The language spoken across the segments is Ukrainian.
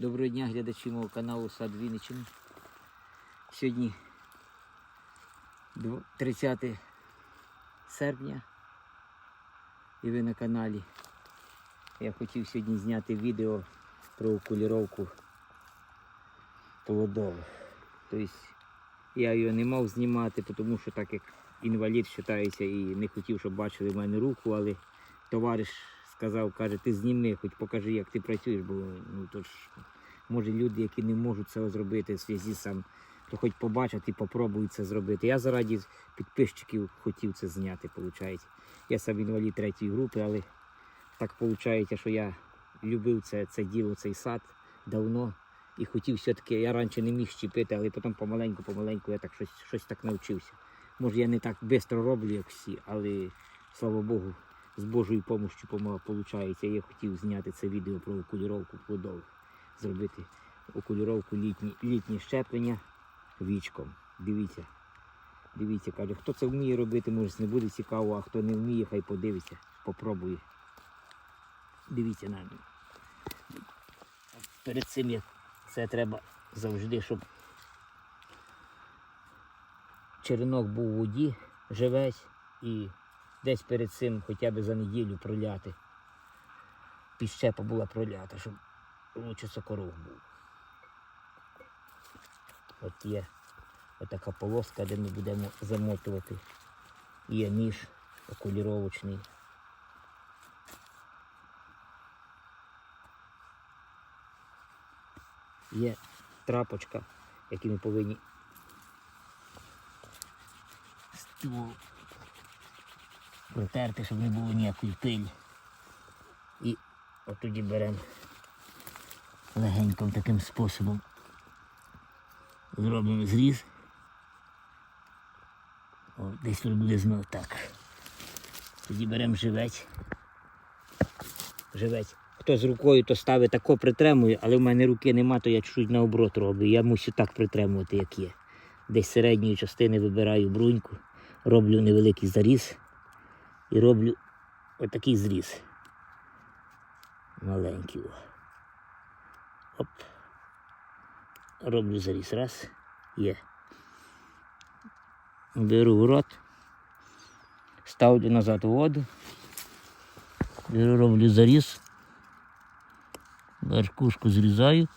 Доброго дня, глядачі мого каналу Сад Вінниччини. Сьогодні 30 серпня і ви на каналі. Я хотів сьогодні зняти відео про окуліровку плодових. Тобто я його не мав знімати, тому що так як інвалід вважається і не хотів, щоб бачили в мене руку, але товариш сказав, каже, ти зніми, хоч покажи, як ти працюєш, бо ну то ж може люди, які не можуть цього зробити в зв'язку сам, то хоч побачать і попробують це зробити. Я заради підписчиків хотів це зняти, виходить. Я сам інвалід третьої групи, але так виходить, що я любив це, це діло, цей сад давно. І хотів все-таки, я раніше не міг щепити, але потім помаленьку, помаленьку я так щось, щось так навчився. Може я не так швидко роблю, як всі, але слава Богу, з Божою допомогою виходить. Я хотів зняти це відео про окуліровку плодових, зробити окуліровку літнє щеплення вічком. Дивіться, дивіться, каже, хто це вміє робити, може не буде цікаво, а хто не вміє, хай подивиться, попробує. Дивіться на мене. Перед цим як це треба завжди, щоб черенок був у воді, живець і десь перед цим хоча б за неділю проляти. Піщепа була пролята, щоб лучше сокоров був. От є отака полоска, де ми будемо замотувати. Є ніж окуліровочний. Є трапочка, які ми повинні ствол протерти, щоб не було ніякої пилі. І от тоді беремо легеньким таким способом. Зробимо зріз. О, десь приблизно так. Тоді беремо живець. Живець. Хто з рукою, то ставить тако притримує, але в мене руки нема, то я чуть-чуть наоборот роблю. Я мусю так притримувати, як є. Десь середньої частини вибираю бруньку, роблю невеликий заріз і роблю отакий зріз. Маленький. Оп. Роблю заріз. Раз. Є. Беру в рот. Ставлю назад у воду. Беру, роблю заріз. Верхушку зрізаю.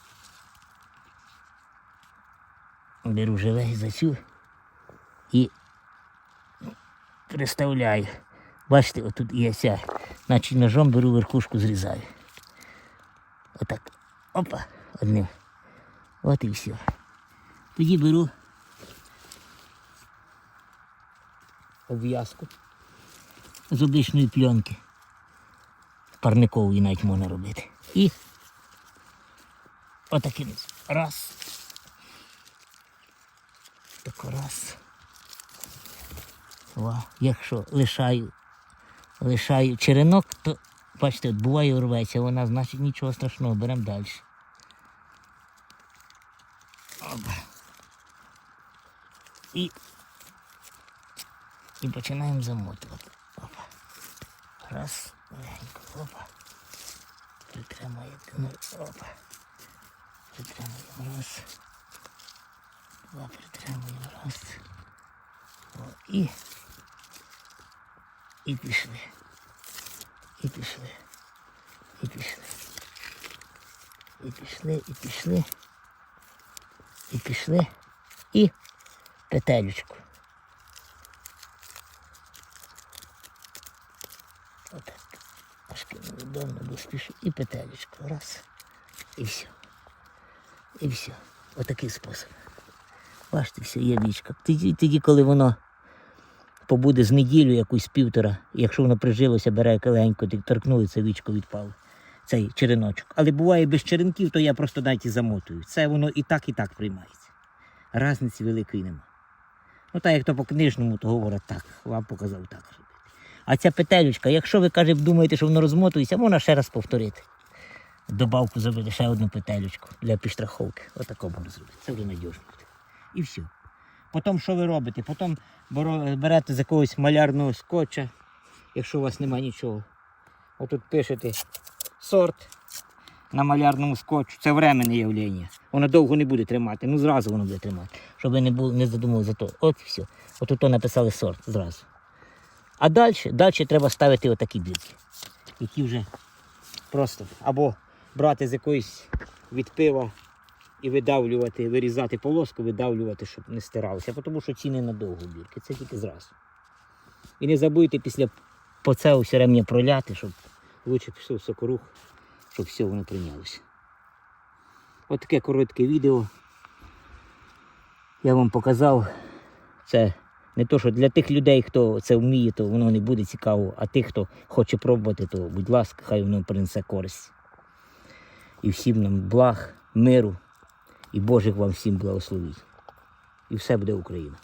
Беру живий за цю і приставляю. Бачите, отут є ця. Значить ножом беру верхушку зрізаю. Отак. Опа, одним. От і все. Тоді беру обв'язку з обичної пленки. Парникової навіть можна робити. І отаким раз. Тако раз. О, якщо лишаю, лишаю черенок, то бачите, буває рветься вона, значить нічого страшного, беремо далі. Опа. І, і починаємо замотувати. Опа. Раз, легенько, опа. Притримаємо, опа. Притримуємо раз. Два, притримуємо раз. О, і, і пішли. І пішли. І пішли. І пішли, і пішли. І пішли. І петелючку. Отак. Трошки невідомо, бо спішу. І петелючку. Раз. І все. І все. Отакий спосіб. Бачите, все, є вічка. Тоді, тоді, коли воно побуде з неділю якусь півтора, якщо воно прижилося, бере легенько, це вічко відпало. Цей череночок. Але буває без черенків, то я просто навіть і замотую. Це воно і так, і так приймається. Разниці великої нема. Ну так як то по книжному, то говорять так, вам показав так. А ця петелючка, якщо ви каже, думаєте, що воно розмотується, можна ще раз повторити. Добавку зробити ще одну петелючку для підстраховки. Отако можна зробити. Це вже надіжно буде. І все. Потім що ви робите? Потім берете з якогось малярного скотча, якщо у вас немає нічого. Отут пишете сорт, на малярному скотчу. Це временне явлення. Воно довго не буде тримати. Ну зразу воно буде тримати. Щоб ви не, були, не задумали за то. От і все. От тут написали сорт зразу. А далі, далі треба ставити отакі бірки, які вже просто або брати з якоїсь від пива і видавлювати, вирізати полоску, видавлювати, щоб не стиралося. Тому що ціни надовго бірки. Це тільки зразу. І не забудьте після по це ремня проляти, щоб лучше пішов сокорух, щоб все воно прийнялося. От таке коротке відео. Я вам показав. Це не то, що для тих людей, хто це вміє, то воно не буде цікаво, а тих, хто хоче пробувати, то будь ласка, хай воно принесе користь. І всім нам благ, миру і Божих вам всім благословіть. І все буде Україна.